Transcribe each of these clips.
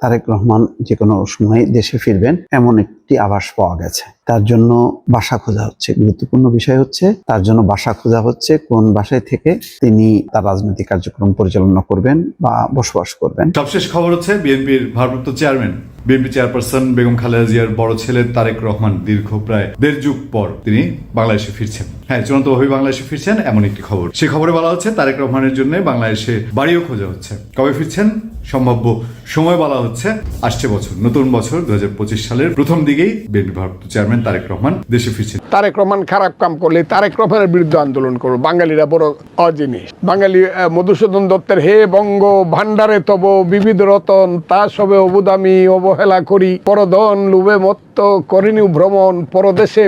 তারেক রহমান যে কোনো সময় দেশে ফিরবেন এমন একটি আভাস পাওয়া গেছে। তার জন্য বাসা খোঁজা হচ্ছে। গুরুত্বপূর্ণ বিষয় হচ্ছে, তার জন্য বাসা খোঁজা হচ্ছে কোন বাসায় থেকে তিনি তার রাজনৈতিক কার্যক্রম পরিচালনা করবেন বা বসবাস করবেন। সবশেষ খবর হচ্ছে, বিএনপির ভারপ্রাপ্ত chairman, BNP chairperson Begum Khaleda জিয়ার বড় ছেলে তারেক রহমান দীর্ঘ প্রায় দেড় যুগ পর তিনি বাংলাদেশে ফিরছেন। হ্যাঁ চূড়ান্তভাবে বাংলাদেশে ফিরছেন এমন একটি খবর। সে খবরে বলা হচ্ছে, তারেক রহমানের জন্য বাংলাদেশে বাড়িও খোঁজা হচ্ছে। কবে ফিরছেন? সম্ভাব্য সময় বলা হচ্ছে, আসছে বছর, নতুন বছর দুই হাজার পঁচিশ সালের প্রথম দিকেই বিএনপি ভারপ্রাপ্ত চেয়ারম্যান তারেক রহমান দেশে ফিরছেন। তারেক রহমান খারাপ কাম করলে তারেক রহমানের বিরুদ্ধে আন্দোলন করব বাঙালিরা বড় অজিনিস। বাঙালি মধুসূদন দত্তের হে বঙ্গ ভান্ডারে তব বিবিধ রতন, তা সবে অবুদামি অবহেলা করি। পরধন লুবে মত্ত করিনি ভ্রমণ, পরদেশে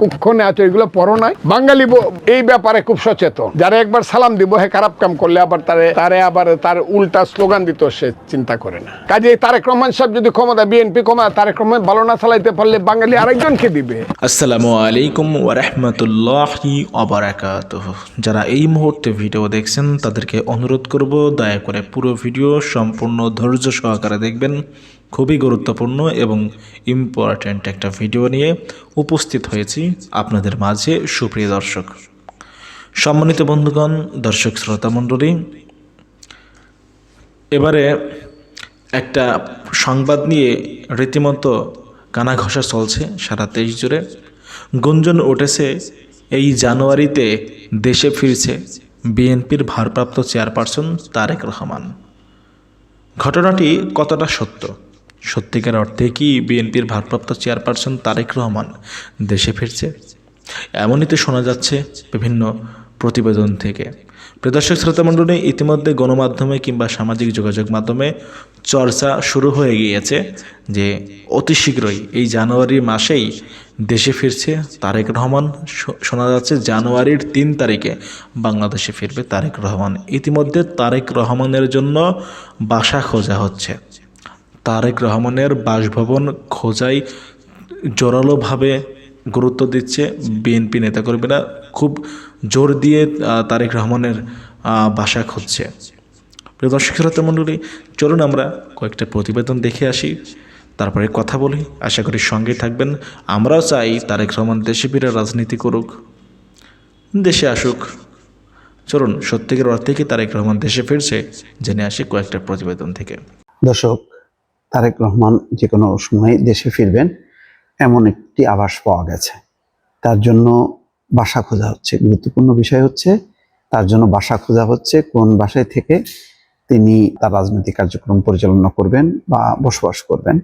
কুক্ষণে আছো, এগুলো পড়ো নাই। বাঙালি এই ব্যাপারে খুব সচেতন। যারা একবার সালাম দিব, হে খারাপ কাম করলে আবার তারে তারে আবার তার উল্টা স্লোগান দিত সে চিন্তা করে না। কাজে তারেক রহমান সাহেব যদি ক্ষমতা বিএনপি ক্ষমতা তারেক রহমান ভালো না চালাইতে পারলে বাঙালি আরেকজনকে দিবে। আসসালামু আলাইকুম ওরহমতুল্লাহি অবরাকাতুহ যারা এই মুহূর্তে ভিডিও দেখছেন, তাদেরকে অনুরোধ করব, দয়া করে পুরো ভিডিও সম্পূর্ণ ধৈর্য সহকারে দেখবেন। খুবই গুরুত্বপূর্ণ এবং ইম্পর্ট্যান্ট একটা ভিডিও নিয়ে উপস্থিত হয়েছি আপনাদের মাঝে, সুপ্রিয় দর্শক। সম্মানিত বন্ধুগণ, দর্শক শ্রোতা মণ্ডলী, এবারে একটা সংবাদ নিয়ে রীতিমতো কানা ঘষা চলছে সারা দেশ জুড়ে। গুঞ্জন উঠেছে, এই জানুয়ারিতে দেশে ফিরছে বিএনপির ভারপ্রাপ্ত চেয়ারপারসন তারেক রহমান। ঘটনাটি কতটা সত্য? সত্যিকার অর্থে কি বিএনপির ভারপ্রাপ্ত চেয়ারপারসন তারেক রহমান দেশে ফিরছে? এমনই তো শোনা যাচ্ছে বিভিন্ন প্রতিবেদন থেকে। প্রদর্শক শ্রোতামণ্ডলী ইতিমধ্যে গণমাধ্যমে কিংবা সামাজিক যোগাযোগ মাধ্যমে চর্চা শুরু হয়ে গিয়েছে যে অতি শীঘ্রই এই জানুয়ারি মাসেই দেশে ফিরছে তারেক রহমান। শোনা যাচ্ছে জানুয়ারির তিন তারিখে বাংলাদেশে ফিরবে তারেক রহমান। ইতিমধ্যে তারেক রহমানের জন্য বাসা খোঁজা হচ্ছে। তারেক রহমানের বাসভবন খোঁজাই জোরালোভাবে গুরুত্ব দিচ্ছে বিএনপি নেতাকর্মীরা। খুব জোর দিয়ে তারেক রহমানের বাসা খুঁজছে। প্রিয় দর্শক শ্রোতা মণ্ডলী, চলুন আমরা কয়েকটা প্রতিবেদন দেখে আসি, তারপরে কথা বলি। আশা করি সঙ্গে থাকবেন। আমরাও চাই তারেক রহমান দেশে ফিরে রাজনীতি করুক, দেশে আসুক। চলুন, সত্যিকার অর্থে কি তারেক রহমান দেশে ফিরছে, জেনে আসি কয়েকটা প্রতিবেদন থেকে। দর্শক, তারেক রহমান যে কোনো সময় দেশে ফিরবেন, এমন একটি আভাস পাওয়া গেছে। তার জন্য বাসা খোঁজা হচ্ছে। গুরুত্বপূর্ণ বিষয় হচ্ছে, তার জন্য বাসা খোঁজা হচ্ছে কোন বাসায় থেকে তিনি তার রাজনৈতিক কার্যক্রম পরিচালনা করবেন বা বসবাস করবেন।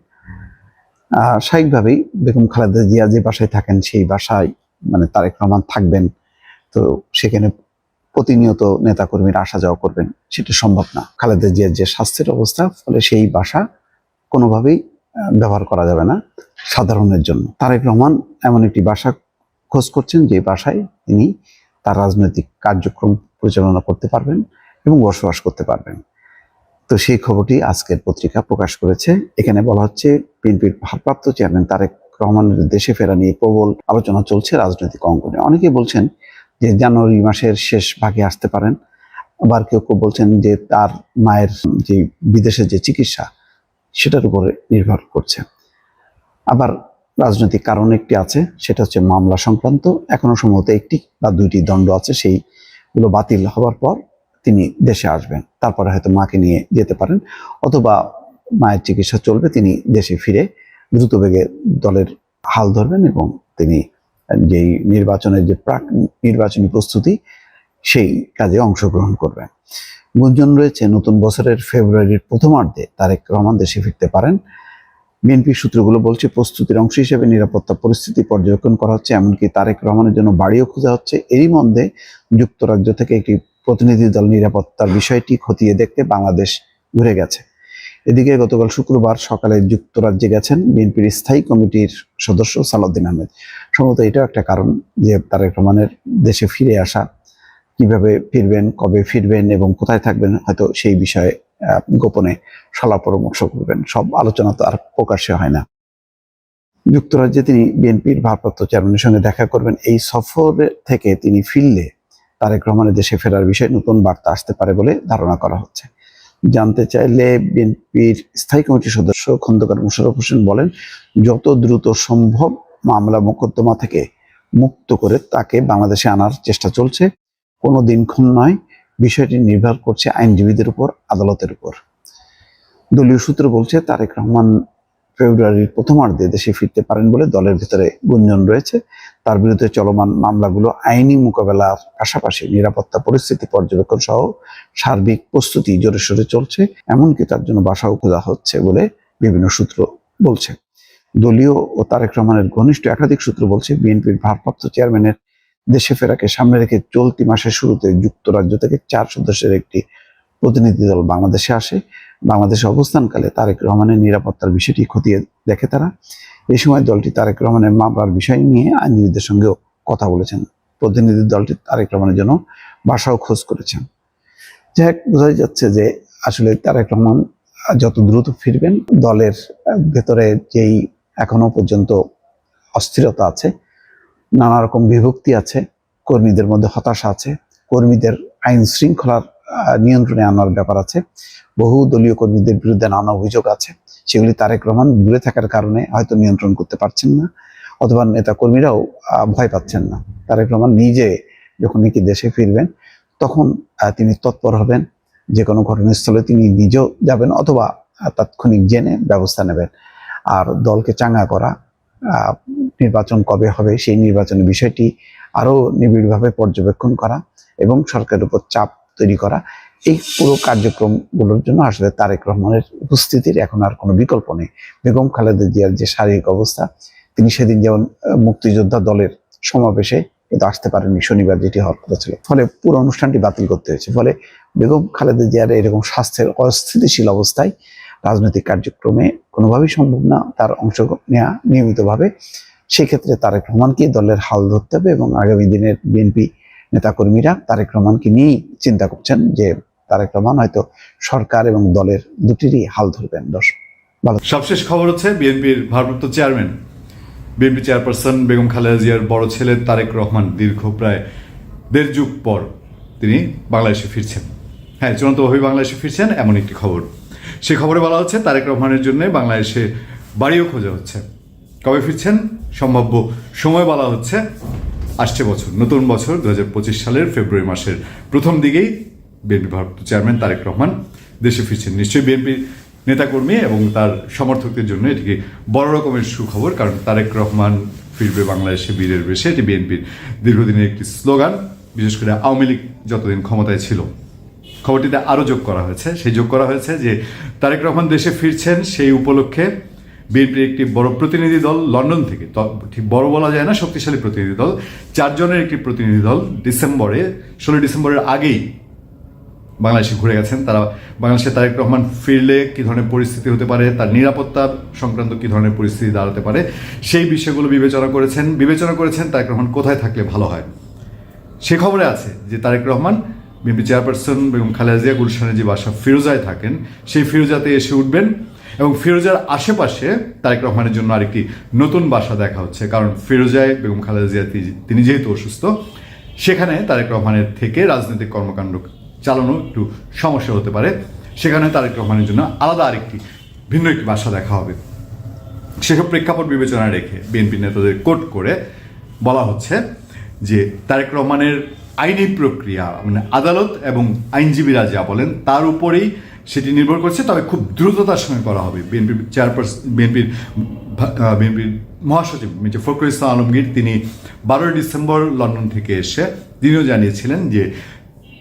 স্বাভাবিকভাবেই বেগম খালেদা জিয়া যে বাসায় থাকেন সেই বাসায় মানে তারেক রহমান থাকবেন। তো সেখানে প্রতিনিয়ত নেতাকর্মীরা আসা যাওয়া করবেন। সেটা সম্ভব না। খালেদা জিয়ার যে স্বাস্থ্যের অবস্থা, ফলে সেই বাসা কোনোভাবেই ব্যবহার করা যাবে না সাধারণের জন্য। তারেক রহমান এমন একটি বাসা খোঁজ করছেন যে বাসায় তিনি তার রাজনৈতিক কার্যক্রম পরিচালনা করতে পারবেন এবং বসবাস করতে পারবেন। তো সেই খবরটি আজকের পত্রিকা প্রকাশ করেছে। এখানে বলা হচ্ছে, বিএনপির ভারপ্রাপ্ত চেয়ারম্যান তারেক রহমানের দেশে ফেরা নিয়ে প্রবল আলোচনা চলছে রাজনৈতিক অঙ্গনে। অনেকে বলছেন যে জানুয়ারি মাসের শেষ ভাগে আসতে পারেন। আবার কেউ কেউ বলছেন যে তার মায়ের যে বিদেশে যে চিকিৎসা, সেটার উপরে নির্ভর করছে। আবার রাজনৈতিক কারণ একটি আছে, সেটা হচ্ছে মামলা সংক্রান্ত। এখনও সম্ভবত একটি বা দুইটি দণ্ড আছে, সেইগুলো বাতিল হওয়ার পর তিনি দেশে আসবেন। তারপরে হয়তো মাকে নিয়ে যেতে পারেন, অথবা মায়ের চিকিৎসা চলবে, তিনি দেশে ফিরে দ্রুত বেগে দলের হাল ধরবেন এবং তিনি যেই নির্বাচনের যে প্রাক নির্বাচনী প্রস্তুতি, সেই কাজে অংশগ্রহণ করবেন। গুঞ্জন রয়েছে, নতুন বছরের ফেব্রুয়ারির প্রথমার্ধে তারেক রহমান দেশে ফিরতে পারেন। বিএনপি সূত্রগুলো বলছে প্রস্তুতির অংশ হিসেবে নিরাপত্তা পরিস্থিতি পর্যবেক্ষণ করা হচ্ছে, এমনকি তারেক রহমানের জন্য বাড়িও খোঁজা হচ্ছে। এরই মধ্যে যুক্তরাজ্য থেকে একটি প্রতিনিধি দল নিরাপত্তার বিষয়টি খতিয়ে দেখতে বাংলাদেশ ঘুরে গেছে। এদিকে গতকাল শুক্রবার সকালে যুক্তরাজ্যে গেছেন বিএনপির স্থায়ী কমিটির সদস্য সালাউদ্দিন আহমেদ। সম্ভবত এটাও একটা কারণ যে তারেক রহমানের দেশে ফিরে আসা, কীভাবে ফিরবেন, কবে ফিরবেন এবং কোথায় থাকবেন, হয়তো সেই বিষয়ে গোপনে সলা পরামর্শ করবেন। সব আলোচনা তো আর প্রকাশ্যে হয় না। যুক্তরাজ্যে তিনি বিএনপির ভারপ্রাপ্ত চেয়ারম্যানের সঙ্গে দেখা করবেন। এই সফরে থেকে তিনি ফিরলে তারেক রহমানের দেশে ফেরার বিষয়ে নতুন বার্তা আসতে পারে বলে ধারণা করা হচ্ছে। জানতে চাইলে বিএনপির স্থায়ী কমিটির সদস্য খন্দকার মুশারফ হোসেন বলেন, যত দ্রুত সম্ভব মামলা মোকদ্দমা থেকে মুক্ত করে তাকে বাংলাদেশে আনার চেষ্টা চলছে। কোনো দিনক্ষণ নয় বিষয়টি নির্ভর করছে আইনজীবীদের উপর, আদালতের উপর। দলীয় সূত্র বলছে, তারেক রহমান ফেব্রুয়ারির প্রথমার্ধে দেশে ফিরতে পারেন বলে দলের ভিতরে গুঞ্জন রয়েছে। তার বিরুদ্ধে চলমান মামলাগুলো আইনি মোকাবেলার পাশাপাশি নিরাপত্তা, পরিস্থিতি পর্যবেক্ষণ সহ সার্বিক প্রস্তুতি জোরে সোরে চলছে। এমনকি তার জন্য বাসাও খোঁজা হচ্ছে বলে বিভিন্ন সূত্র বলছে। দলীয় ও তারেক রহমানের ঘনিষ্ঠ একাধিক সূত্র বলছে, বিএনপির ভারপ্রাপ্ত চেয়ারম্যানের দেশে ফেরাকে সামনে রেখে চলতি মাসের শুরুতে যুক্তরাজ্য থেকে চার সদস্যের একটি প্রতিনিধি দল বাংলাদেশে আসে। বাংলাদেশে অবস্থানকালে তারেক রহমানের নিরাপত্তার বিষয়টি খতিয়ে দেখে তারা। এই সময় দলটি তারেক রহমানের মামলার বিষয় নিয়ে আইনজীবীদের সঙ্গেও কথা বলেছেন। প্রতিনিধি দলটি তারেক রহমানের জন্য বাসাও খোঁজ করেছেন। যাই বোঝাই যাচ্ছে যে আসলে তারেক রহমান যত দ্রুত ফিরবেন, দলের ভেতরে যেই এখনও পর্যন্ত অস্থিরতা আছে নানা রকম বিভক্তি আছে, কর্মীদের মধ্যে হতাশা আছে, কর্মীদের আইন শৃঙ্খলার নিয়ন্ত্রণে আনার ব্যাপার আছে, বহু দলীয় কর্মীদের বিরুদ্ধে নানা অভিযোগ আছে, সেগুলি তারেক রহমান দূরে থাকার কারণে হয়তো নিয়ন্ত্রণ করতে পারছেন না, অথবা নেতা কর্মীরাও ভয় পাচ্ছেন না। তারেক রহমান নিজে যখন নাকি দেশে ফিরবেন, তখন তিনি তৎপর হবেন, যে কোনো ঘটনাস্থলে তিনি নিজেও যাবেন অথবা তাৎক্ষণিক জেনে ব্যবস্থা নেবেন। আর দলকে চাঙ্গা করা নির্বাচন কবে হবে, সেই নির্বাচনের বিষয়টি আরও নিবিড়ভাবে পর্যবেক্ষণ করা এবং সরকারের উপর চাপ তৈরি করা, এই পুরো কার্যক্রমগুলোর জন্য আসলে তারেক রহমানের উপস্থিতির এখন আর কোনো বিকল্প নেই। বেগম খালেদা জিয়ার যে শারীরিক অবস্থা, তিনি সেদিন যেমন মুক্তিযোদ্ধা দলের সমাবেশে কিন্তু আসতে পারেননি, শনিবার যেটি হওয়ার কথা ছিল। ফলে পুরো অনুষ্ঠানটি বাতিল করতে হয়েছে। ফলে বেগম খালেদা জিয়ার এরকম স্বাস্থ্যের অস্থিতিশীল অবস্থায় রাজনৈতিক কার্যক্রমে কোনোভাবেই সম্ভব না তার অংশ নেওয়া নিয়মিতভাবে। সেক্ষেত্রে তারেক রহমানকে দলের হাল ধরতে হবে এবং আগামী দিনের বিএনপি নেতাকর্মীরা তারেক রহমানকে নিয়েই চিন্তা করছেন যে তারেক রহমান হয়তো সরকার এবং দলের দুটিরই হাল ধরবেন। দর্শক সবশেষ খবর হচ্ছে বিএনপির ভারপ্রাপ্ত chairman. BNP chairperson Begum Khaleda জিয়ার বড় ছেলে তারেক রহমান দীর্ঘ প্রায় দেড় যুগ পর তিনি বাংলাদেশে ফিরছেন। হ্যাঁ চূড়ান্তভাবে বাংলাদেশে ফিরছেন এমন একটি খবর। সেই খবরে বলা হচ্ছে, তারেক রহমানের জন্য বাংলাদেশে বাড়িও খোঁজা হচ্ছে। কবে ফিরছেন? সম্ভাব্য সময় বলা হচ্ছে, আসছে বছর। নতুন বছর দু হাজার পঁচিশ সালের ফেব্রুয়ারি মাসের প্রথম দিকেই বিএনপি ভারপ্রাপ্ত চেয়ারম্যান তারেক রহমান দেশে ফিরছেন। নিশ্চয়ই বিএনপির নেতাকর্মী এবং তার সমর্থকদের জন্য এটিকে বড় রকমের সুখবর, কারণ তারেক রহমান ফিরবে বাংলাদেশে বীরের বেশে। এটি বিএনপির দীর্ঘদিনের একটি স্লোগান, বিশেষ করে আওয়ামী লীগ যতদিন ক্ষমতায় ছিল। খবরটিতে আরও যোগ করা হয়েছে। সেই যোগ করা হয়েছে যে তারেক রহমান দেশে ফিরছেন সেই উপলক্ষে বিএনপির একটি বড় প্রতিনিধি দল লন্ডন থেকে। ঠিক বড় বলা যায় না, শক্তিশালী প্রতিনিধি দল। চারজনের একটি প্রতিনিধি দল ডিসেম্বরে, ষোলো ডিসেম্বরের আগেই বাংলাদেশে ঘুরে গেছেন। তারা বাংলাদেশে তারেক রহমান ফিরলে কী ধরনের পরিস্থিতি হতে পারে, তার নিরাপত্তা সংক্রান্ত কী ধরনের পরিস্থিতি দাঁড়াতে পারে, সেই বিষয়গুলো বিবেচনা করেছেন। বিবেচনা করেছেন তারেক রহমান কোথায় থাকলে ভালো হয়। সে খবরে আছে যে তারেক রহমান বিএনপি চেয়ারপারসন বেগম খালেদা জিয়া গুলশানের যে বাসা ফিরোজায় থাকেন, সেই ফিরোজাতে এসে উঠবেন এবং ফিরোজার আশেপাশে তারেক রহমানের জন্য আরেকটি নতুন বাসা দেখা হচ্ছে। কারণ ফিরোজায় বেগম খালেদা জিয়া তিনি যেহেতু অসুস্থ, সেখানে তারেক রহমানের থেকে রাজনৈতিক কর্মকাণ্ড চালানো একটু সমস্যা হতে পারে। সেখানে তারেক রহমানের জন্য আলাদা আরেকটি, ভিন্ন একটি বাসা দেখা হবে। সেসব প্রেক্ষাপট বিবেচনায় রেখে বিএনপি নেতাদের কোট করে বলা হচ্ছে যে তারেক রহমানের আইনি প্রক্রিয়া মানে আদালত এবং আইনজীবীরা যা বলেন তার উপরেই সেটি নির্ভর করছে, তবে খুব দ্রুততার সঙ্গে করা হবে। বিএনপি চেয়ারপারসন বিএনপির বিএনপির মহাসচিব মির্জা ফখরুল ইসলাম আলমগীর, তিনি বারোই ডিসেম্বর লন্ডন থেকে এসে তিনিও জানিয়েছিলেন যে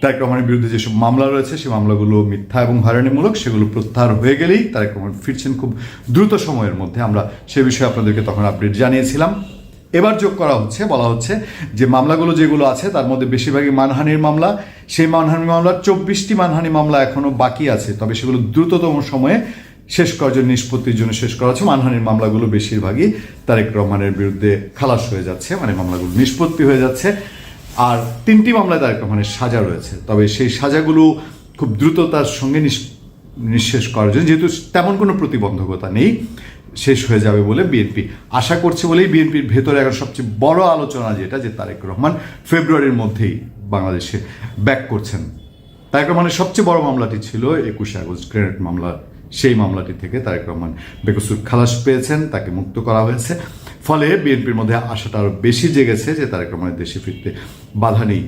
তারেক রহমানের বিরুদ্ধে যেসব মামলা রয়েছে সেই মামলাগুলো মিথ্যা এবং হয়রানিমূলক, সেগুলো প্রত্যাহার হয়ে গেলেই তারেক রহমান ফিরছেন খুব দ্রুত সময়ের মধ্যে। আমরা সে বিষয়ে আপনাদেরকে তখন আপডেট জানিয়েছিলাম। এবার যোগ করা হচ্ছে, বলা হচ্ছে যে মামলাগুলো যেগুলো আছে, তার মধ্যে বেশিরভাগই মানহানির মামলা। সেই মানহানি মামলার চব্বিশটি মানহানি মামলা এখনও বাকি আছে, তবে সেগুলো দ্রুততম সময়ে শেষ করার জন্য, নিষ্পত্তির জন্য শেষ করা হচ্ছে। মানহানির মামলাগুলো বেশিরভাগই তারেক রহমানের বিরুদ্ধে খালাস হয়ে যাচ্ছে মানে মামলাগুলো নিষ্পত্তি হয়ে যাচ্ছে। আর তিনটি মামলায় তারেক রহমানের সাজা রয়েছে, তবে সেই সাজাগুলো খুব দ্রুততার সঙ্গে নিঃশেষ করার জন্য, যেহেতু তেমন কোনো প্রতিবন্ধকতা নেই। শেষ হয়ে যাবে বলে বিএনপি আশা করছে বলেই বিএনপির ভেতরে এখন সবচেয়ে বড় আলোচনা যেটা, যে তারেক রহমান ফেব্রুয়ারির মধ্যেই বাংলাদেশে ব্যাক করছেন। তারেক রহমানের সবচেয়ে বড় মামলাটি ছিল একুশে আগস্ট গ্রেনেড মামলা। সেই মামলাটি থেকে তারেক রহমান বেকসুর খালাস পেয়েছেন, তাকে মুক্ত করা হয়েছে। ফলে বিএনপির মধ্যে আশাটা আরও বেশি জেগেছে যে তারেক রহমানের দেশে ফিরতে বাধা নেই।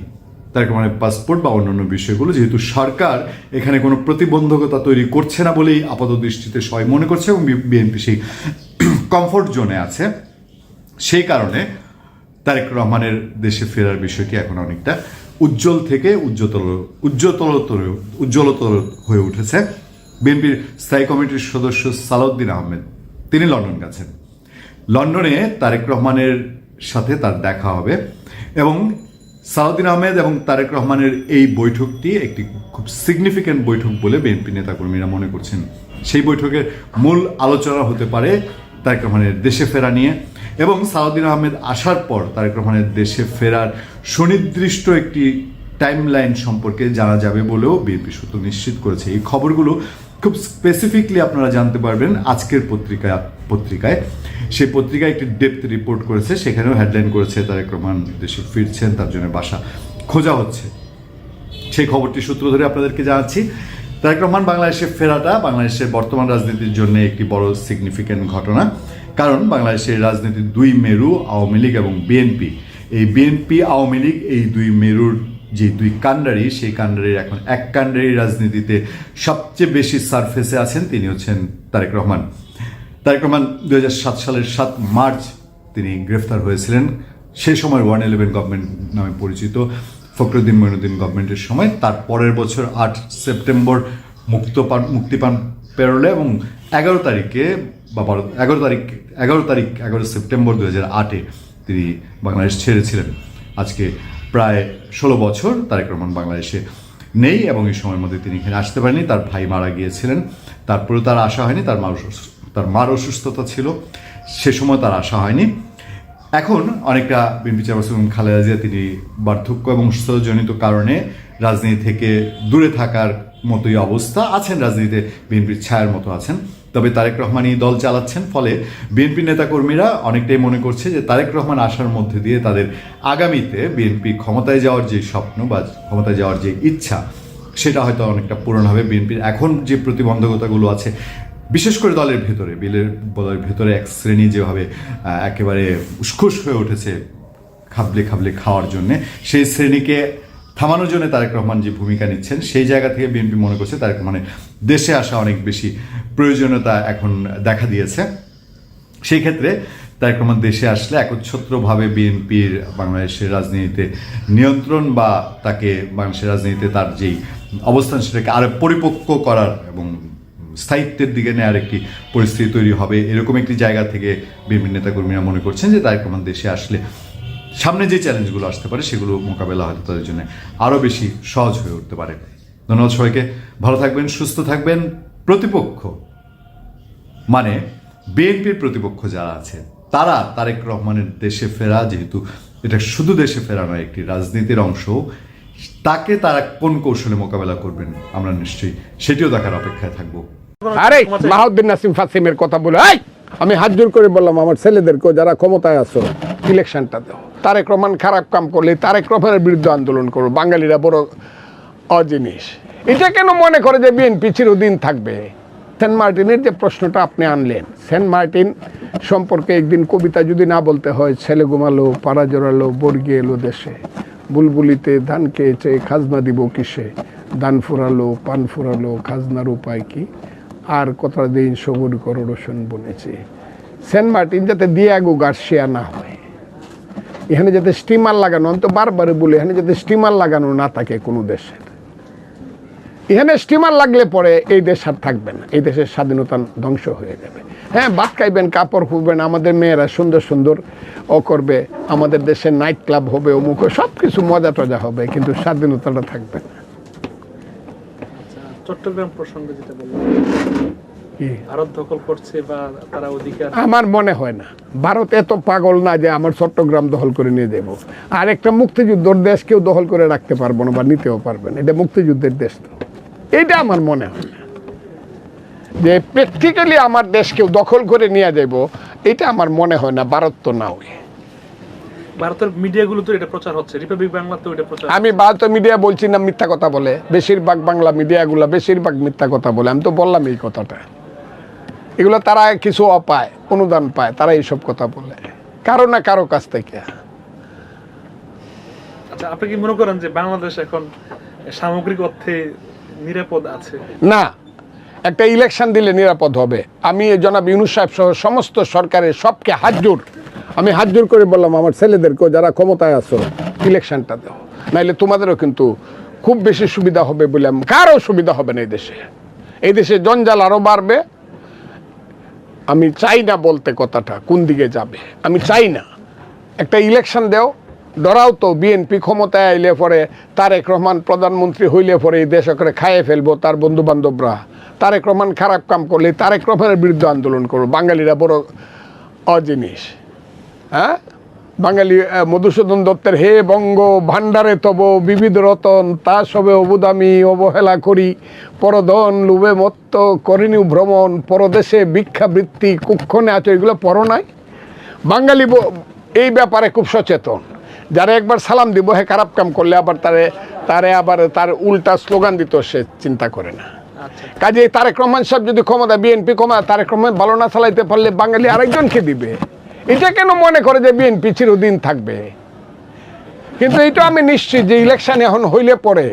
তারেক রহমানের পাসপোর্ট বা অন্যান্য বিষয়গুলো, যেহেতু সরকার এখানে কোনো প্রতিবন্ধকতা তৈরি করছে না বলেই আপাত দৃষ্টিতে সবাই মনে করছে এবং বিএনপি সেই কমফোর্ট জোনে আছে। সেই কারণে তারেক রহমানের দেশে ফেরার বিষয়টি এখন অনেকটা উজ্জ্বল থেকে উজ্জ্বতর উজ্জ্বলতর উজ্জ্বলতর হয়ে উঠেছে। বিএনপির স্থায়ী কমিটির সদস্য সালাউদ্দিন আহমেদ, তিনি লন্ডন গেছেন। লন্ডনে তারেক রহমানের সাথে তার দেখা হবে এবং সালাউদ্দিন আহমেদ এবং তারেক রহমানের এই বৈঠকটি একটি খুব সিগনিফিক্যান্ট বৈঠক বলে বিএনপি নেতাকর্মীরা মনে করছেন। সেই বৈঠকের মূল আলোচনা হতে পারে তারেক রহমানের দেশে ফেরা নিয়ে এবং সালাউদ্দিন আহমেদ আসার পর তারেক রহমানের দেশে ফেরার সুনির্দিষ্ট একটি টাইমলাইন সম্পর্কে জানা যাবে বলেও বিএনপি সূত্র নিশ্চিত করেছে। এই খবরগুলো খুব স্পেসিফিকলি আপনারা জানতে পারবেন আজকের পত্রিকা পত্রিকায়। সেই পত্রিকায় একটি ডেপথ রিপোর্ট করেছে, সেখানেও হেডলাইন করেছে তারেক রহমান, দেশে ফিরছেন, তার জন্য বাসা খোঁজা হচ্ছে। সেই খবরটি সূত্র ধরে আপনাদেরকে জানাচ্ছি, তারেক রহমান বাংলাদেশে ফেরাটা বাংলাদেশের বর্তমান রাজনীতির জন্য একটি বড় সিগনিফিক্যান্ট ঘটনা। কারণ বাংলাদেশের রাজনীতির দুই মেরু, আওয়ামী লীগ এবং বিএনপি এই বিএনপি আওয়ামী লীগ এই দুই মেরুর যে দুই কাণ্ডারি সেই কাণ্ডারির এখন এক কাণ্ডারি রাজনীতিতে সবচেয়ে বেশি সারফেসে আছেন তিনি হচ্ছেন তারেক রহমান। তারেক রহমান হাজার সাত সালের সাত মার্চ তিনি গ্রেফতার হয়েছিলেন। সেই সময় ওয়ান ইলেভেন গভর্নমেন্ট নামে পরিচিত, ফখরুদ্দিন মঈনুদ্দিন গভর্নমেন্টের সময়। তার পরের বছর আট সেপ্টেম্বর মুক্ত পান, মুক্তি পান পেরোলে এবং এগারো তারিখে বা বারো, এগারো তারিখ এগারো তারিখ, এগারো সেপ্টেম্বর দু হাজার আটে তিনি বাংলাদেশ ছেড়েছিলেন। আজকে প্রায় ষোলো বছর তারেক রহমান বাংলাদেশে নেই এবং এই সময়ের মধ্যে তিনি এখানে আসতে পারেনি তার ভাই মারা গিয়েছিলেন। তারপরেও তার আসা হয়নি। তার মা অসুস্থ- তার মার অসুস্থতা ছিল। সে সময় তার আসা হয়নি। এখন অনেকটা বিএনপি চেয়ারপারসন খালেদা জিয়া তিনি বার্ধক্য এবং সুস্থজনিত কারণে রাজনীতি থেকে দূরে থাকার মতোই অবস্থা। আছেন রাজনীতিতে বিএনপির ছায়ার মতো আছেন। তবে তারেক রহমানই দল চালাচ্ছেন। ফলে বিএনপি নেতাকর্মীরা অনেকটাই মনে করছে যে তারেক রহমান আসার মধ্যে দিয়ে তাদের আগামীতে বিএনপি ক্ষমতায় যাওয়ার যে স্বপ্ন বা ক্ষমতায় যাওয়ার যে ইচ্ছা, সেটা হয়তো অনেকটা পূরণ হবে বিএনপির এখন যে প্রতিবন্ধকতাগুলো আছে। বিশেষ করে দলের ভেতরে, বিলের দলের ভেতরে এক শ্রেণি যেভাবে একেবারে উস্খুস হয়ে উঠেছে খাবলে খাবলে খাওয়ার জন্যে, সেই শ্রেণীকে থামানোর জন্য তারেক রহমান যে ভূমিকা নিচ্ছেন, সেই জায়গা থেকে বিএনপি মনে করছে তারেক রহমানের দেশে আসা অনেক বেশি প্রয়োজনীয়তা এখন দেখা দিয়েছে। সেই ক্ষেত্রে তারেক রহমান দেশে আসলে একচ্ছত্রভাবে বিএনপির বাংলাদেশের রাজনীতিতে নিয়ন্ত্রণ বা তাকে বাংলাদেশের রাজনীতিতে তার যেই অবস্থান সেটাকে আরও পরিপক্ক করার এবং স্থায়িত্বের দিকে নেওয়ার একটি পরিস্থিতি তৈরি হবে, এরকম একটি জায়গা থেকে বিএনপি নেতাকর্মীরা মনে করছেন যে তারেক রহমান দেশে আসলে সামনে যে চ্যালেঞ্জগুলো আসতে পারে, সেগুলো মোকাবেলা হয়তো তাদের জন্য আরও বেশি সহজ হয়ে উঠতে পারে। ধন্যবাদ সবাইকে। ভালো থাকবেন, সুস্থ থাকবেন। প্রতিপক্ষ মানে বিএনপির প্রতিপক্ষ যারা আছে, তারা তারেক রহমানের দেশে ফেরা, যেহেতু এটা শুধু দেশে ফেরা নয়, একটি রাজনীতির অংশ তাকে তারা কোন কৌশলে মোকাবেলা করবেন আমরা নিশ্চয়ই সেটিও দেখার অপেক্ষায় থাকব। আরে, মাহউদ্দিন নাসিম ফাসিমের কথা বলে। আমি হাত জোর করে বললাম, আমার ছেলেদেরকে যারা ক্ষমতায় আছো ইলেকশনটা দাও। তারেক রহমান খারাপ কাম করলে তারেক রহমানের বিরুদ্ধে আন্দোলন করো বাঙালিরা বড় অজিনিস এটা কেন মনে করে যে বিএনপি চিরদিন থাকবে? সেন্ট মার্টিনের যে প্রশ্নটা আপনি আনলেন, সেন্ট মার্টিন সম্পর্কে একদিন কবিতা যদি না বলতে হয়, ছেলে ঘুমালো, পাড়া জোড়ালো, বর্গি এলো দেশে। বুলবুলিতে ধান খেয়েছে, খাজনা দিব কিসে? ধান ফুরালো, পান ফুরালো, খাজনার উপায় কি? আর কতটা দিন সবুর করো রসুন বনেছে? সেন্ট মার্টিন যাতে দিয়ে দিয়াগো গার্সিয়া না হয় এখানে যাতে স্টিমার লাগানো, আমি তো বারবারে বলি, এখানে যাতে স্টিমার লাগানো না থাকে কোনো দেশের এখানে স্টিমার লাগলে পরে এই দেশ আর থাকবে না, এই দেশের স্বাধীনতা ধ্বংস হয়ে যাবে। হ্যাঁ ভাত খাইবেন, কাপড় খুববেন আমাদের মেয়েরা সুন্দর সুন্দর ও করবে, আমাদের দেশে নাইট ক্লাব হবে, অমুক সব কিছু মজা টজা হবে, কিন্তু স্বাধীনতাটা থাকবে না। চট্টগ্রাম প্রসঙ্গে যেটা বললাম। ভারত দখল করছে বা তারা অধিকার আমার মনে হয় না। ভারত এত পাগল না যে আমার চট্টগ্রাম দখল করে নিয়ে দেব আর একটা মুক্তিযুদ্ধর দেশ কেউ দখল করে রাখতে পারব না বা নিতেও পারবে না। এটা মুক্তিযুদ্ধের দেশ তো। এটা আমার মনে হয় না। যে প্র্যাকটিক্যালি আমার দেশ কেউ দখল করে নিয়ে যাব এটা আমার মনে হয় না ভারত তো না ওই ভারতের মিডিয়াগুলো তো এটা প্রচার হচ্ছে। রিপাবলিক বাংলা তো এটা প্রচার আমি ভারতীয় মিডিয়া বলছি না মিথ্যা কথা বলে। বেশিরভাগ বাংলা মিডিয়াগুলো বেশিরভাগ মিথ্যা কথা বলে। আমি তো বললাম এই কথাটা। এগুলো তারা কিছু পায় অনুদান পায় তারা এইসব কথা বলে। কারও না কারও কাছ থেকে। আচ্ছা আপনি কি মনে করেন যে বাংলাদেশ এখন সামগ্রিক অর্থে নিরাপদ আছে? না একটা ইলেকশন দিলে নিরাপদ হবে। আমি জনাব ইউনুস সাহেব সহ সমস্ত সরকারের সবকে হাতজোর আমি হাতজোর করে বললাম আমার ছেলেদেরকেও যারা ক্ষমতায় আছো ইলেকশনটা দাও। নাইলে তোমাদেরও কিন্তু খুব বেশি সুবিধা হবে বলে আমি- কারও সুবিধা হবে না এই দেশে। এই দেশে জঞ্জাল আরও বাড়বে আমি চাই না বলতে কথাটা, কোন দিকে যাবে? আমি চাই না। একটা ইলেকশন দেও ডরাও তো বিএনপি ক্ষমতায় আইলে পরে তারেক রহমান প্রধানমন্ত্রী হইলে পরে এই দেশ করে খাইয়ে ফেলব তার বন্ধু বান্ধবরা তারেক রহমান খারাপ কাম করলে তারেক রহমানের বিরুদ্ধে আন্দোলন করব। বাঙালিরা বড় অজিনিস হ্যাঁ? বাঙালি মধুসূদন দত্তের হে বঙ্গ ভাণ্ডারে তব বিবিধ রতন তা সবে অবুদামি অবহেলা করি। পরধন লুবে মত্ত করিনি ভ্রমণ পরদেশে ভিক্ষাবৃত্তি কুক্ষণে আছো এগুলো পর নাই? বাঙালি এই ব্যাপারে খুব সচেতন। যারা একবার সালাম দিব হে খারাপ কাম করলে আবার তারে তারে আবার তার উল্টা স্লোগান দিত সে চিন্তা করে না। আচ্ছা। কাজে তারেক রহমান সাহেব যদি ক্ষমতা বিএনপি ক্ষমতা তারেক রহমান ভালো না চালাইতে পারলে বাঙালি আরেকজনকে দিবে। এটা কেন মনে করে যে বিএনপি চিরদিন থাকবে? কিন্তু এটা আমি নিশ্চিত যে ইলেকশন এখন হইলে পরে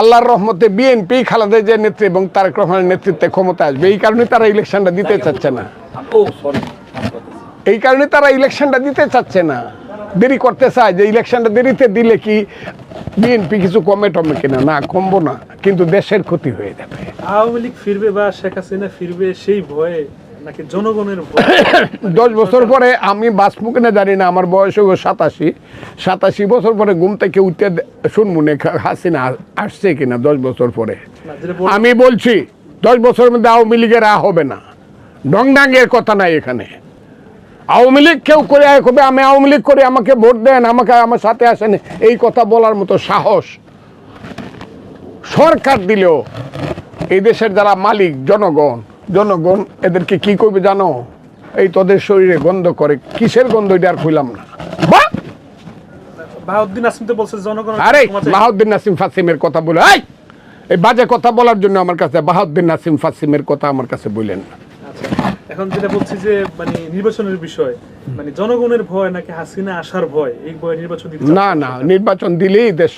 আল্লাহর রহমতে বিএনপি খালেদা যে নেত্রী এবং তারেক রহমানের নেতৃত্বে ক্ষমতা আসবে। এই কারণে তারা ইলেকশনটা দিতে চাচ্ছে না। এই কারণে তারা ইলেকশনটা দিতে চাচ্ছে না। দেরি করতে চায় যে ইলেকশনটা দেরিতে দিলে কি বিএনপি কিছু কমে টমে কিনা? না কমবো না। কিন্তু দেশের ক্ষতি হয়ে যাবে। আওয়ামী লীগ ফিরবে বা শেখ হাসিনা ফিরবে সেই ভয়ে নাকি জনগণের দশ বছর পরে আমি বাঁচবো কিনা জানি না আমার বয়স হলো সাতাশি। সাতাশি বছর পরে ঘুম থেকে উঠতে শুনব না হাসিনা আসছে কিনা দশ বছর পরে। আমি বলছি দশ বছরের মধ্যে আওয়ামী লীগের আ হবে না। ডংডাঙ্গের কথা নাই এখানে। আওয়ামী লীগ কেউ করে করবে আমি আওয়ামী লীগ করে আমাকে ভোট দেন আমাকে আমার সাথে আসেন এই কথা বলার মতো সাহস। সরকার দিলেও এই দেশের যারা মালিক জনগণ জনগণ এদেরকে কি করবে জানো? এই তোদের শরীরে গন্ধ করে। কিসের গন্ধ এটা আর খুইলাম না। বাহাউদ্দিন আসিম তো বলছে জনগণ আরে বাহাউদ্দিন নাসিম ফাসিমের কথা বলে এই! এই বাজে কথা বলার জন্য আমার কাছে বাহাউদ্দিন নাসিম ফাসিমের কথা আমার কাছে বললেন না। আচ্ছা। এখন যেটা বলছি যে মানে নির্বাচনের বিষয় মানে জনগণের ভয় নাকি হাসিনা আসার ভয়? এই ভয় নির্বাচন দিতে না না নির্বাচন দিলেই দেশ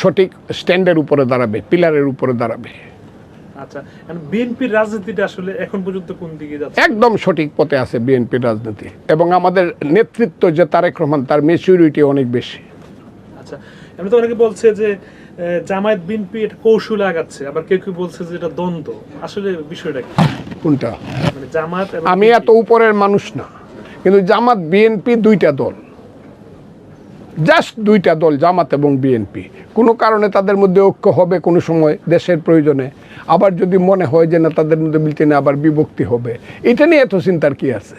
সঠিক স্ট্যান্ডের উপরে দাঁড়াবে পিলারের উপরে দাঁড়াবে। আচ্ছা বিএনপির রাজনীতিটা আসলে এখন পর্যন্ত কোন দিকে যাচ্ছে? একদম সঠিক পথে আছে বিএনপির রাজনীতি। এবং আমাদের নেতৃত্ব যে তারেক রহমান তার মেচুরিটি অনেক বেশি। আচ্ছা এমনি তো অনেকে বলছে যে জামায়াত বিএনপি এটা কৌশলে আগাচ্ছে আবার কেউ কেউ বলছে যে এটা দ্বন্দ্ব। আসলে বিষয়টা কি? কোনটা? মানে জামাত আমি এত উপরের মানুষ না কিন্তু জামাত বিএনপি দুইটা দল। জাস্ট দুইটা দল জামাত এবং বিএনপি। কোনো কারণে তাদের মধ্যে ঐক্য হবে কোনো সময় দেশের প্রয়োজনে। আবার যদি মনে হয় যে না তাদের মধ্যে মিলতে না আবার বিভক্তি হবে। এটা নিয়ে এত চিন্তার কি আছে?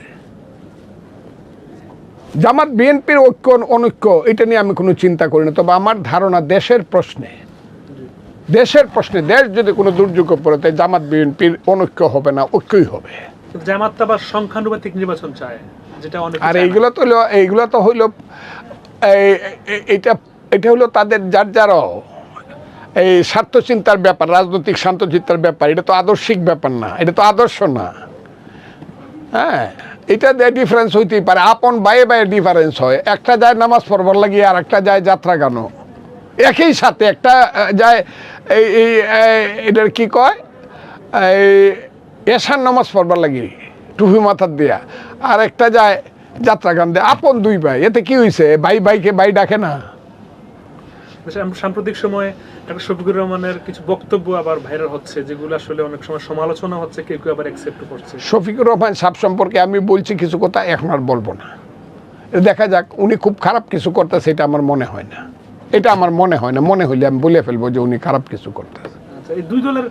জামাত বিএনপির ঐক্য অনৈক্য এটা নিয়ে আমি কোনো চিন্তা করি না। তবে আমার ধারণা দেশের প্রশ্নে দেশের প্রশ্নে দেশ যদি কোনো দুর্যোগে পড়ে তাই জামাত বিএনপির অনৈক্য হবে না ঐক্যই হবে। জামাত আবার সংখ্যানুপাতিক নির্বাচন চায় যেটা আর এইগুলো তো এইগুলো তো হইল এই- এটা হলো তাদের যার যারও এই স্বার্থ চিন্তার ব্যাপার, রাজনৈতিক শান্ত চিন্তার ব্যাপার, এটা তো আদর্শিক ব্যাপার না, এটা তো আদর্শ না। হ্যাঁ এটা ডিফারেন্স হইতেই পারে, আপন বাইয়ে বাইয়ে ডিফারেন্স হয়। একটা যায় নামাজ পড়বার লাগিয়ে আর একটা যায় যাত্রা গানো। একই সাথে একটা যায় এই এই, এটার কি কয়? এই, এশার নামাজ পড়বার লাগি, টুপি মাথার দিয়া। আর একটা যায় যাত্রা গান দেয় আপন দুই ভাই। এতে কি হয়েছে ভাই ভাইকে ভাই ডাকে না। সাম্প্রতিক সময়ে একটা শফিকুর রহমানের কিছু বক্তব্য আবার ভাইরাল হচ্ছে যেগুলো আসলে অনেক সময় সমালোচনা হচ্ছে কেউ কেউ আবার অ্যাকসেপ্ট করছে। শফিকুর রহমান সাহেব সম্পর্কে আমি বলছি কিছু কথা এখন আর বলব না। দেখা যাক উনি খুব খারাপ কিছু করতেছে এটা আমার মনে হয় না। এটা আমার মনে হয় না। মনে হইলে আমি বলে ফেলব যে উনি খারাপ কিছু করতেছে। আচ্ছা এই দুই দলের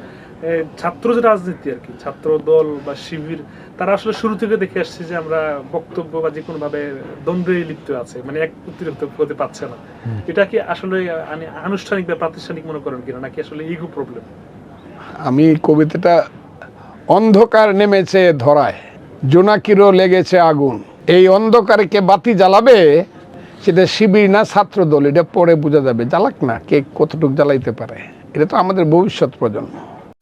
ছাত্র যে রাজনীতি আর কি ছাত্র দল বা শিবির তারা আসলে শুরু থেকে দেখে আসছে যে আমরা বক্তব্য বা যে কোনো ভাবে দ্বন্দ্বে লিপ্ত আছে মানে এক প্রতিরোধ হতে পারছে না। এটা কি আসলে মানে আনুষ্ঠানিক বা প্রাতিষ্ঠানিক মনে করেন কিনা নাকি আসলে ইগো প্রবলেম আমি কবিতাটা অন্ধকার নেমেছে ধরায় জোনাকিরও লেগেছে আগুন। এই অন্ধকারে কে বাতি জ্বালাবে সেটা শিবির না ছাত্র দল এটা পরে বোঝা যাবে। জ্বালাক না কে কতটুকু জ্বালাইতে পারে এটা তো আমাদের ভবিষ্যৎ প্রজন্ম।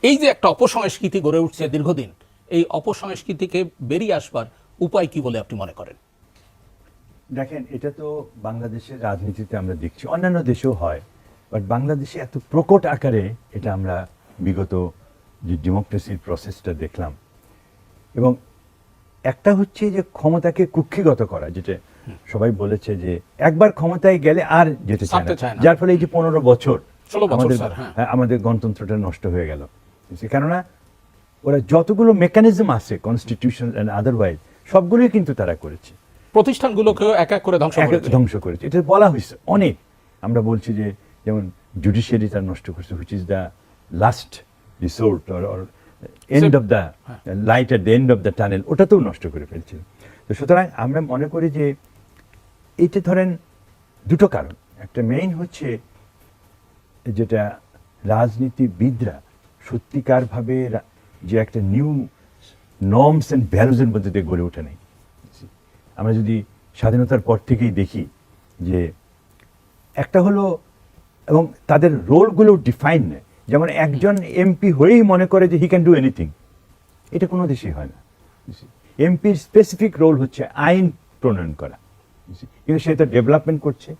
এই যে একটা অপসংস্কৃতি গড়ে উঠছে দীর্ঘদিন এই অপসংস্কৃতিকে বেরিয়ে আসবার উপায় কি বলে আপনি মনে করেন? দেখেন এটা তো বাংলাদেশের রাজনীতিতে আমরা দেখছি। অন্যান্য দেশেও হয় বাট বাংলাদেশে এত প্রকট আকারে এটা আমরা বিগত যে ডেমোক্রেসির প্রসেসটা দেখলাম। এবং একটা হচ্ছে যে ক্ষমতাকে কুক্ষিগত করা যেটা সবাই বলেছে যে একবার ক্ষমতায় গেলে আর যেতে চায় না। যার ফলে এই যে পনেরো বছর আমাদের হ্যাঁ। হ্যাঁ, আমাদের গণতন্ত্রটা নষ্ট হয়ে গেল। কেননা ওরা যতগুলো মেকানিজম আছে কনস্টিটিউশন অ্যান্ড আদারওয়াইজ সবগুলোই কিন্তু তারা করেছে। প্রতিষ্ঠানগুলোকেও এক এক করে ধ্বংস ধ্বংস করেছে। এটা বলা হয়েছে অনেক। আমরা বলছি যে যেমন জুডিশিয়ারি তার নষ্ট করছে which is the last resort or end of the light at the end of the tunnel ওটাতেও নষ্ট করে ফেলছে। তো সুতরাং আমরা মনে করি যে এইটা ধরেন দুটো কারণ। একটা মেইন হচ্ছে যেটা রাজনীতিবিদরা সত্যিকারভাবে যে একটা নিউ নর্মস অ্যান্ড ভ্যালুজের মধ্যে দিয়ে গড়ে ওঠে নেই। আমরা যদি স্বাধীনতার পর থেকেই দেখি যে একটা হলো এবং তাদের রোলগুলো ডিফাইন নেয় যেমন একজন এমপি হয়েই মনে করে যে হি ক্যান ডু এনিথিং এটা কোনো দেশেই হয় না। এমপির স্পেসিফিক রোল হচ্ছে আইন প্রণয়ন করা। কিন্তু সে তো ডেভেলপমেন্ট করছে,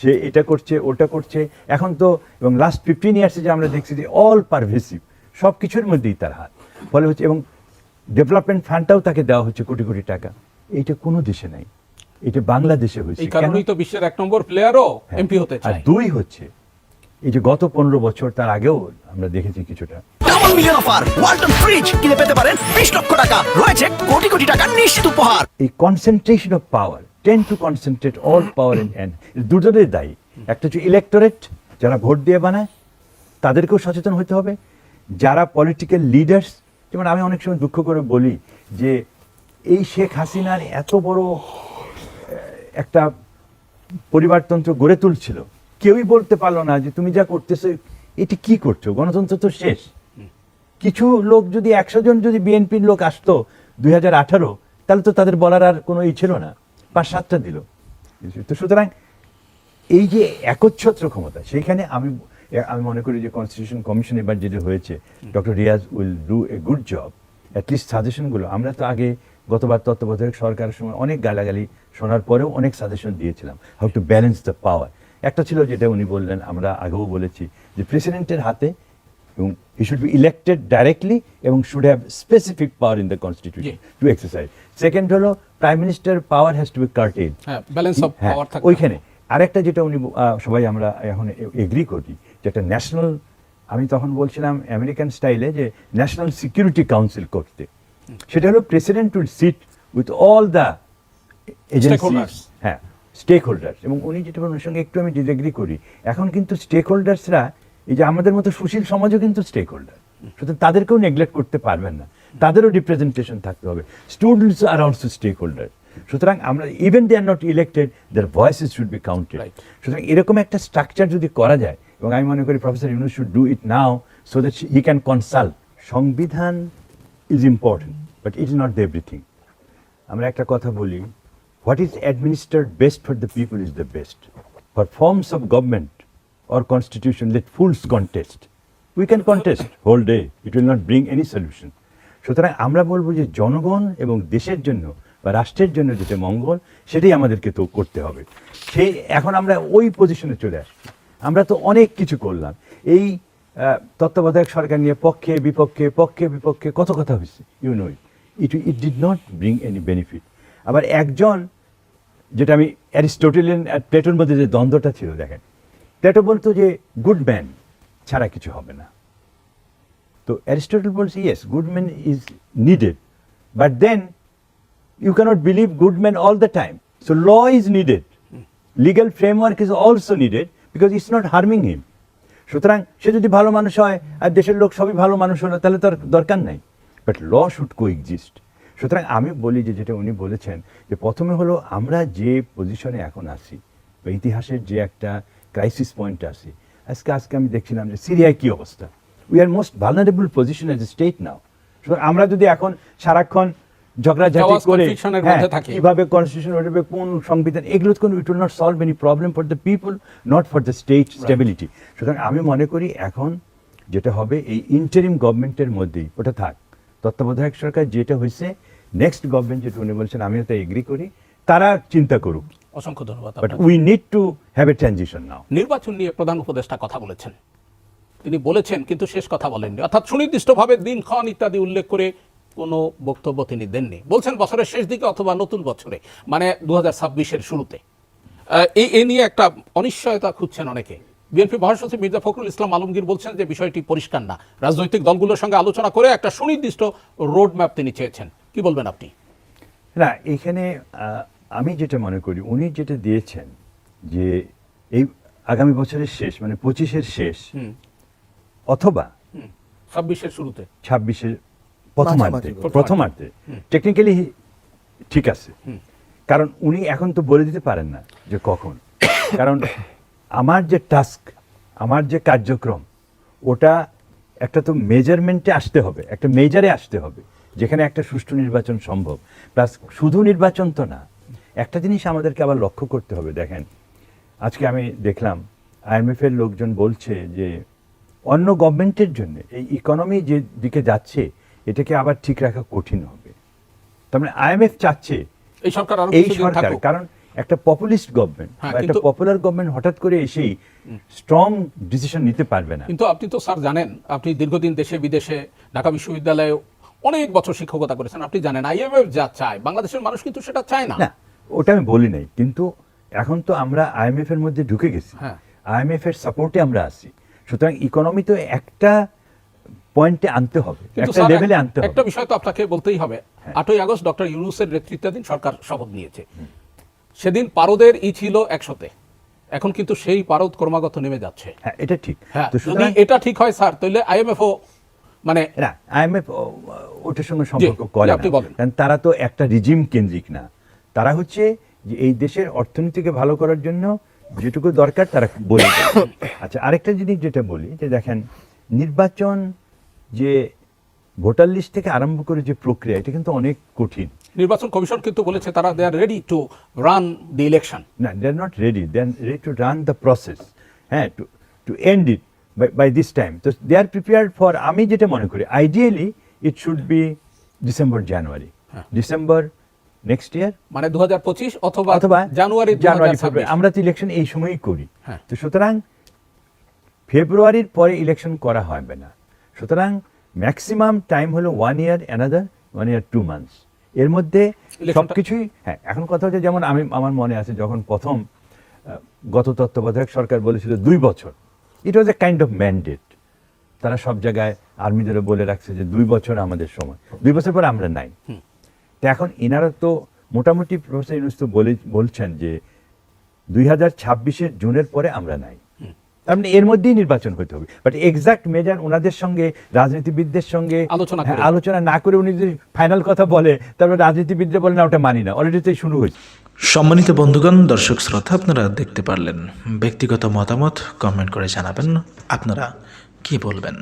সে এটা করছে, ওটা করছে। এখন তো এবং লাস্ট ফিফটিন ইয়ার্সে যে আমরা দেখছি যে অল পারভেসিভ সব কিছুর মধ্যেই তার হাত। ফলে হচ্ছে এবং ডেভেলপমেন্ট ফান্ডটাও তাকে দেওয়া হচ্ছে কোটি কোটি টাকা। এইটা কোনো দেশে নাই। এটা বাংলাদেশে হয়েছে। এই কারণেই তো বিশ্বের এক নম্বর প্লেয়ারও হ্যাঁ। এমপি হতে আর দুই হচ্ছে এই যে গত পনেরো বছর তার আগেও আমরা দেখেছি কিছুটা। Double million offer Walton fridge কিনে পেতে পারেন বিশ লক্ষ টাকা। রয়েছে কোটি কোটি টাকার নিশ্চিত উপহার। এই concentration of power tend to concentrate all power in hand দুজনের দায়ী। একটা হচ্ছে ইলেকটোরেট যারা ভোট দিয়ে বানায় তাদেরকেও সচেতন হতে হবে। যারা পলিটিক্যাল লিডার্স যেমন আমি অনেক সময় দুঃখ করে বলি যে এই শেখ হাসিনার এত বড় একটা পরিবারতন্ত্র গড়ে তুলছিল। কেউই বলতে পারল না যে তুমি যা করতেছো, এটি কি করছ? গণতন্ত্র তো শেষ। কিছু লোক যদি একশো জন যদি বিএনপির লোক আসতো দুই হাজার আঠারো, তাহলে তো তাদের বলার আর কোনো ই ছিল না। পাঁচ সাতটা দিল। তো সুতরাং এই যে একচ্ছত্র ক্ষমতা, সেইখানে আমি আমি মনে করি যে কনস্টিটিউশন কমিশন এবার যেটা হয়েছে doctor Riaz will do a good job at least সাজেশনগুলো আমরা তো আগে গতবার তত্ত্বাবধায়ক সরকারের সময় অনেক গালাগালি শোনার পরেও অনেক সাজেশন দিয়েছিলাম how to balance the power একটা ছিল যেটা উনি বললেন আমরা আগেও বলেছি যে প্রেসিডেন্টের হাতে এবং he should be elected directly এবং should have specific power in the constitution to exercise second হলো prime minister power has to be curtailed ওইখানে। আরেকটা যেটা উনি সবাই আমরা এখন এগ্রি করি যে একটা ন্যাশনাল আমি তখন বলছিলাম আমেরিকান স্টাইলে যে ন্যাশনাল সিকিউরিটি কাউন্সিল করতে। সেটা হলো president will sit with all the Stakeholders. হ্যাঁ স্টেক হোল্ডার্স এবং উনি যেটা বলেন, সঙ্গে একটু আমি ডিসএগ্রি করি। এখন কিন্তু স্টেক হোল্ডার্সরা এই যে আমাদের মতো সুশীল সমাজও কিন্তু স্টেক হোল্ডার সুতরাং তাদেরকেও নেগলেক্ট করতে পারবেন না। তাদেরও রিপ্রেজেন্টেশন থাকতে হবে। স্টুডেন্টস আর অলসো স্টেক হোল্ডার সুতরাং আমরা even they are not elected their voices should be counted. সুতরাং এরকম একটা স্ট্রাকচার যদি করা যায় এবং আমি মনে করি professor Yunus should do it now so that he can consult সংবিধান is important but it is not the everything আমরা একটা কথা বলি what is administered best for the people is the best for forms of government or constitution let fools contest we can contest whole day it will not bring any solution সুতরাং আমরা বলব যে জনগণ এবং দেশের জন্য বা রাষ্ট্রের জন্য যেটা মঙ্গল, সেটাই আমাদেরকে তো করতে হবে। সেই, এখন আমরা ওই পজিশনে চলে আসছি। আমরা তো অনেক কিছু করলাম। এই তত্ত্বাবধায়ক সরকার নিয়ে পক্ষে, বিপক্ষে পক্ষে, বিপক্ষে কত কথা হয়েছে you know it it did not bring any benefit আবার একজন, যেটা আমি অ্যারিস্টোটেলিয়ান আর প্লেটোর মধ্যে যে দ্বন্দ্বটা ছিল, দেখেন। প্লেটো বলতো যে গুড ম্যান ছাড়া কিছু হবে না। তো অ্যারিস্টোটল বলছে yes good man is needed but then you cannot believe good man all the time so law is needed Legal framework is also needed. Because it's not harming him. সুতরাং সে যদি ভালো মানুষ হয় আর দেশের লোক সবই ভালো মানুষ হলো, তাহলে তার দরকার নাই। But law should coexist সুতরাং আমি বলি যে যেটা উনি বলেছেন, যে প্রথমে হলো আমরা যে পজিশনে এখন আছি, বা ইতিহাসের যে একটা ক্রাইসিস পয়েন্টে আছি, আজকে আজকে আমি দেখছিলাম যে সিরিয়ায় কী অবস্থা। We are most vulnerable position as a state now সুতরাং আমরা যদি এখন সারাক্ষণ ঝগড়াঝাটি করে হ্যাঁ। কীভাবে কনস্টিটিউশন হবে কোন সংবিধান এগুলো কোনো it will not solve any problem for the people not for the state stability সুতরাং আমি মনে করি এখন যেটা হবে এই ইন্টারিম গভর্নমেন্টের মধ্যেই ওটা থাক। তত্ত্বাবধায়ক সরকার যেটা হয়েছে নেক্সট গভর্নমেন্ট যেটা উনি বলছেন আমিও তাই এগ্রি করি তারা চিন্তা করুক। অসংখ্য ধন্যবাদ but we need to have a transition now নির্বাচন নিয়ে প্রধান উপদেষ্টা কথা বলেছেন। তিনি বলেছেন কিন্তু শেষ কথা বলেননি। অর্থাৎ সুনির্দিষ্টভাবে দিনক্ষণ ইত্যাদি উল্লেখ করে কোনো বক্তব্য তিনি দেননি। বলছেন বছরের শেষ দিকে অথবা নতুন বছরে মানে দু হাজার শুরুতে। এই এ নিয়ে একটা অনিশ্চয়তা খুঁজছেন অনেকে। বিএনপি মহাসচিব মির্জা ফখরুল ইসলাম আলমগীর বলছেন যে বিষয়টি পরিষ্কার না। রাজনৈতিক দলগুলোর সঙ্গে আলোচনা করে একটা সুনির্দিষ্ট রোড ম্যাপ তিনি চেয়েছেন। কি বলবেন আপনি? না এখানে আমি যেটা মনে করি উনি যেটা দিয়েছেন যে এই আগামী বছরের শেষ মানে পঁচিশের শেষ। অথবা ছাব্বিশের শুরুতে। ছাব্বিশের প্রথমার্ধে প্রথমার্ধে। টেকনিক্যালি ঠিক আছে। কারণ উনি এখন তো বলে দিতে পারেন না যে কখন। কারণ আমার যে টাস্ক আমার যে কার্যক্রম ওটা একটা তো মেজারমেন্টে আসতে হবে একটা মেজারে আসতে হবে যেখানে একটা সুষ্ঠু নির্বাচন সম্ভব। প্লাস শুধু নির্বাচন তো না একটা জিনিস আমাদেরকে আবার লক্ষ্য করতে হবে দেখেন। আজকে আমি দেখলাম আইএমএফ এর লোকজন বলছে যে অন্য গভর্নমেন্টের জন্য এই ইকোনমি যে দিকে যাচ্ছে এটাকে আবার ঠিক রাখা কঠিন হবে। তার মানে আইএমএফ চাচ্ছে এই সরকার এই সরকার থাকুক। কারণ একটা পপুলিস্ট গভর্নমেন্ট হ্যাঁ, বা একটা পপুলার গভর্নমেন্ট হঠাৎ করে এসেই স্ট্রং ডিসিশন নিতে পারবে না। কিন্তু আপনি তো স্যার জানেন আপনি দীর্ঘদিন দেশে বিদেশে ঢাকা বিশ্ববিদ্যালয়ে অনেক বছর শিক্ষকতা করেছেন। আপনি জানেন আইএমএফ যা চায় বাংলাদেশের মানুষ কিন্তু সেটা চায় না। না ওটা আমি বলি নাই কিন্তু এখন তো আমরা আইএমএফ এর মধ্যে ঢুকে গেছি। হ্যাঁ। আইএমএফ এর সাপোর্টে আমরা আছি। সুতরাং ইকোনমি তো একটা পয়েন্টে আনতে হবে একটা লেভেলে আনতে হবে। হ্যাঁ। বিষয় তো আপনাকে বলতেই হবে। আটই আগস্ট ডক্টর ইউনুসের নেতৃত্বাধীন সরকার শপথ নিয়েছে। সেদিন পারদের ই ছিল একশোতে। এখন কিন্তু সেই পারদ ক্রমাগত নেমে যাচ্ছে। হ্যাঁ এটা ঠিক। হ্যাঁ যদি এটা ঠিক হয় স্যার তাহলে আইএমএফও মানে না আইএমএফ ওটার সঙ্গে সম্পর্ক করে। কারণ তারা তো একটা রিজিম কেন্দ্রিক না। তারা হচ্ছে যে এই দেশের অর্থনীতিকে ভালো করার জন্য যেটুকু দরকার তারা বলে আচ্ছা আরেকটা জিনিস যেটা বলি যে দেখেন নির্বাচন যে ভোটার লিস্ট থেকে আরম্ভ করে যে প্রক্রিয়া এটা কিন্তু অনেক কঠিন। নির্বাচন কমিশন কিন্তু বলেছে তারা they are ready to run the election না they are not ready they are ready to run the process হ্যাঁ to to end it by this time তো দে আর প্রিপেয়ার্ড ফর আমি যেটা মনে করি ideally it should be December January December next year মানে দু হাজার পঁচিশ অথবা অথবা জানুয়ারি জানুয়ারি 2026 ফেব্রুয়ারি আমরা তো ইলেকশন এই সময়ই করি। হ্যাঁ। তো সুতরাং ফেব্রুয়ারির পরে ইলেকশন করা হবে না। সুতরাং ম্যাক্সিমাম টাইম হলো one year another one year two months এর মধ্যে সব কিছুই হ্যাঁ এখন কথা হচ্ছে যেমন আমি আমার মনে আছে যখন প্রথম গত তত্ত্বাবধায়ক সরকার বলেছিল দুই বছর। It was a kind of mandate তারা সব জায়গায় আর্মিদেরও বলে রাখছে যে দুই বছর আমাদের সময়। দুই বছর পর আমরা নাই। তো এখন এনারা তো মোটামুটি প্রফেসর ইউনুস তো বলে বলছেন যে দুই হাজার ছাব্বিশের জুনের পরে আমরা নাই। মানে এর মধ্যেই নির্বাচন হতে হবে। বাট এক্সাক্ট মেজার ওনাদের সঙ্গে রাজনীতিবিদদের সঙ্গে আলোচনা আলোচনা না করে উনি যদি ফাইনাল কথা বলে তারপর রাজনীতিবিদরা বলে না ওটা মানি না। অলরেডি তো শুরু হয়েছে। সম্মানিত বন্ধুগণ দর্শক শ্রোতা আপনারা দেখতে পারলেন। ব্যক্তিগত মতামত কমেন্ট করে জানাবেন। আপনারা কি বলবেন?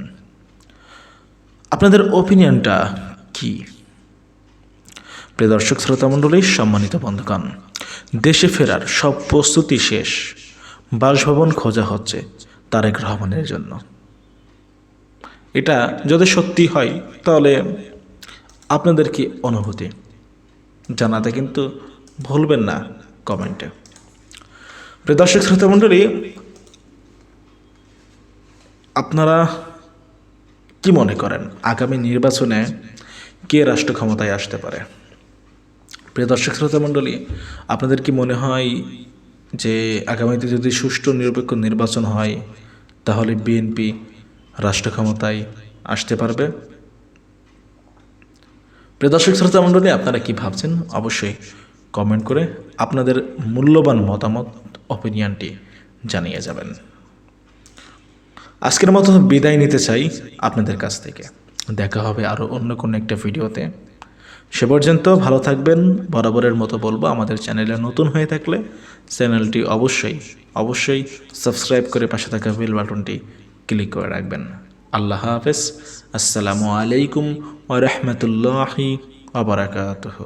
আপনাদের ওপিনিয়নটা কি? প্রিয় দর্শক শ্রোতা মণ্ডলী সম্মানিত বন্ধুগণ দেশে ফেরার সব প্রস্তুতি শেষ। বাসভবন খোঁজা হচ্ছে। তারেক রহমানের জন্য। এটা যদি সত্যি হয়, তাহলে আপনাদের কি অনুভূতি? জানাতে কিন্তু ভুলবেন না কমেন্টে। প্রিয় দর্শক শ্রোতা মণ্ডলী, আপনারা কি মনে করেন, আগামী নির্বাচনে কে রাষ্ট্র ক্ষমতায় আসতে পারে? প্রিয় দর্শক শ্রোতা মণ্ডলী, আপনাদের কি মনে হয় যে আগামীতে যদি সুষ্ঠু নিরপেক্ষ নির্বাচন হয়, তাহলে বিএনপি রাষ্ট্র ক্ষমতায় আসতে পারবে। প্রিয় দর্শক, শ্রোতা মণ্ডলী, আপনারা কি ভাবছেন? অবশ্যই কমেন্ট করে আপনাদের মূল্যবান মতামত অপিনিয়নটি জানিয়ে যাবেন। আজকের মতো বিদায় নিতে চাই আপনাদের কাছ থেকে। দেখা হবে আরও অন্য কোনো একটা ভিডিওতে। সে পর্যন্ত ভালো থাকবেন। বরাবরের মতো বলব, আমাদের চ্যানেলে নতুন হয়ে থাকলে চ্যানেলটি অবশ্যই অবশ্যই সাবস্ক্রাইব করে পাশে থাকা বেল বাটনটি ক্লিক করে রাখবেন। আল্লাহ হাফেজ। আসসালামু আলাইকুম ওরহমতুল্লাহি রাহমাতুল্লাহি আবরাকাতুহ